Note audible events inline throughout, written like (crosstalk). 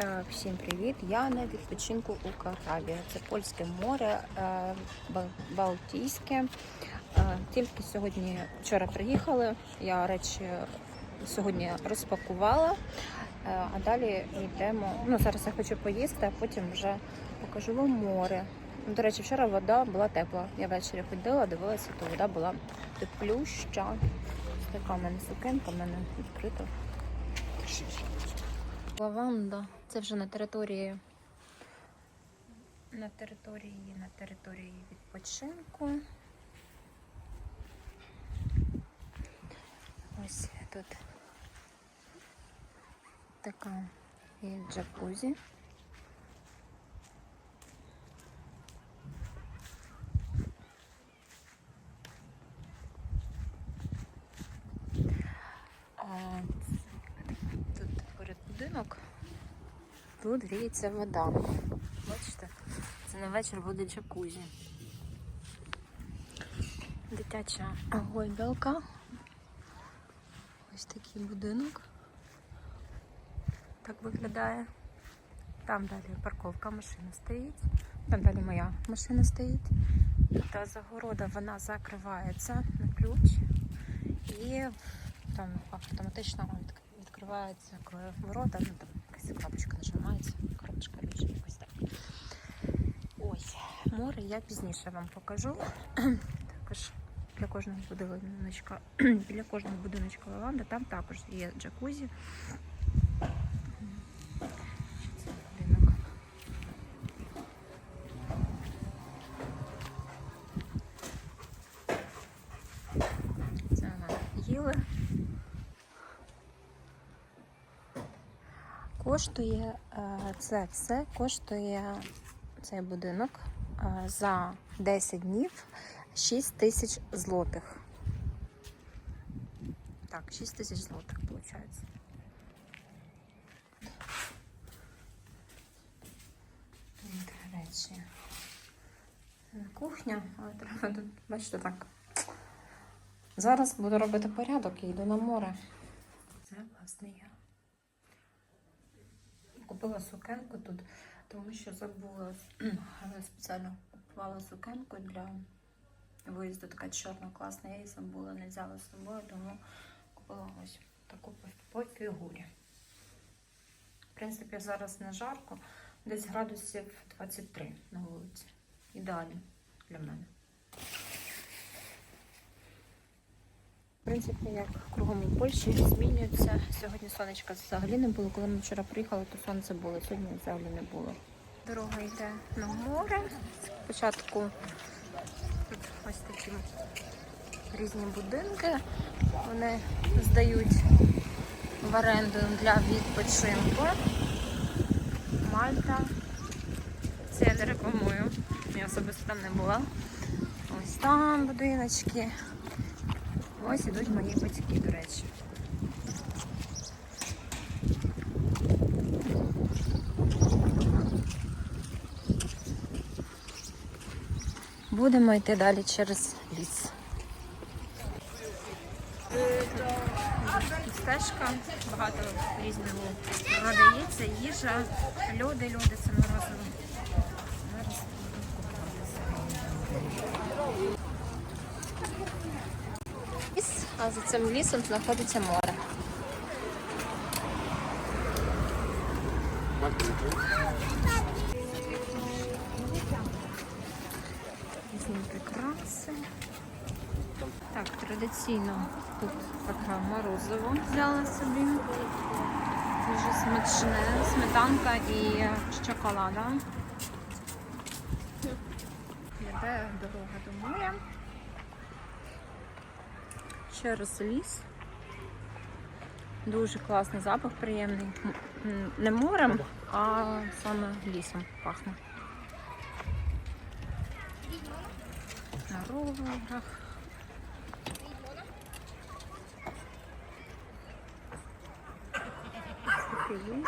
Е, Всім привіт! Я на відпочинку у Карабі. Це польське море, е, Балтійське. Е, Тільки сьогодні вчора приїхали. Я речі сьогодні розпакувала, а далі йдемо. Ну зараз я хочу поїсти, а потім вже покажу вам море. Ну, До речі, вчора вода була тепла. Я ввечері ходила, дивилася, то вода була теплюща. Така в мене сукенка, в мене відкрита. Лаванда. Це вже на території. На території, на території відпочинку. Ось тут така є джакузі. Тут поряд будинок. Тут гріється вода. Бачите? Це на вечір буде джакузі. Дитяча гойдалка. Ось такий будинок. Так виглядає. Там далі парковка машина стоїть. Там далі моя машина стоїть. Та загорода вона закривається на ключ. І там автоматично відк- відкриваються ворота, ну там якась кнопочка нажимається, коробочка ключ, якось так. Ось, море я пізніше вам покажу. (clears throat) Також для кожного будиночка, (clears throat) біля кожного будиночка лаванда, там також є джакузі. Це вона їли. Коштує е, це все, коштує цей будинок е, за 10 днів 6 тисяч злотих. Так, 6 тисяч злотих виходить. Тут речі. Кухня, але треба тут, бачите, так. Зараз буду робити порядок і йду на море. Це власне я. Купила сукенку тут, тому що забула але (clears throat) спеціально купувала сукенку для виїзду. Така чорна, класна. Я її забула, не взяла з собою, тому купила ось таку по- фігурі. В принципі, зараз не жарко, десь градусів 23 на вулиці. Ідеально для мене. Принципі, як кругом у Польщі змінюється. Сьогодні сонечка взагалі не було. Коли ми вчора приїхали, то сонце було, сьогодні взагалі не було. Дорога йде на море. Спочатку тут ось такі різні будинки. Вони здають в оренду для відпочинку. Мальта. Це я не рекламую. Я особисто там не була. Ось там будиночки. Ось ідуть мої батьки, до речі. Будемо йти далі через ліс. Стежка, багато різного надається, їжа, люди, люди, це. Зараз буду купуватися. Ліс, а за цим лісом знаходиться море. Різні прикраси. Так, традиційно тут така морозиво взяла собі. Дуже смачне, сметанка і шоколада. Йде дорога до моря. Через ліс. Дуже класний запах, приємний. Не морем, а саме лісом пахне. На роверах. Такий.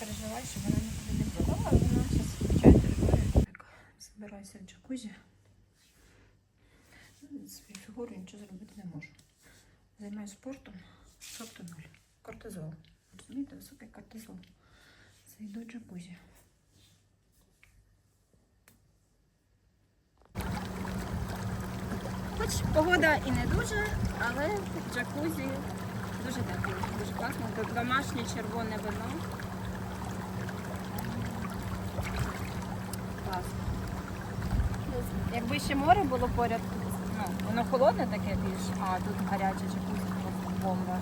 Переживай, щоб вона нікуди не втікала, але вона зараз звичайно переживає. Так, збираюся в джакузі. Свою фігуру нічого зробити не можу. Займаюся спортом, тобто нуль. Кортизол. Розумієте, високий кортизол. Зайду в джакузі. Хоч погода і не дуже, але джакузі дуже тепло, дуже класно. Домашнє червоне вино. Класно. Якби ще море було поряд, ну, воно холодне таке більш, а тут гаряче чи бомба.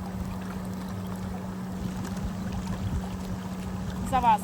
За вас.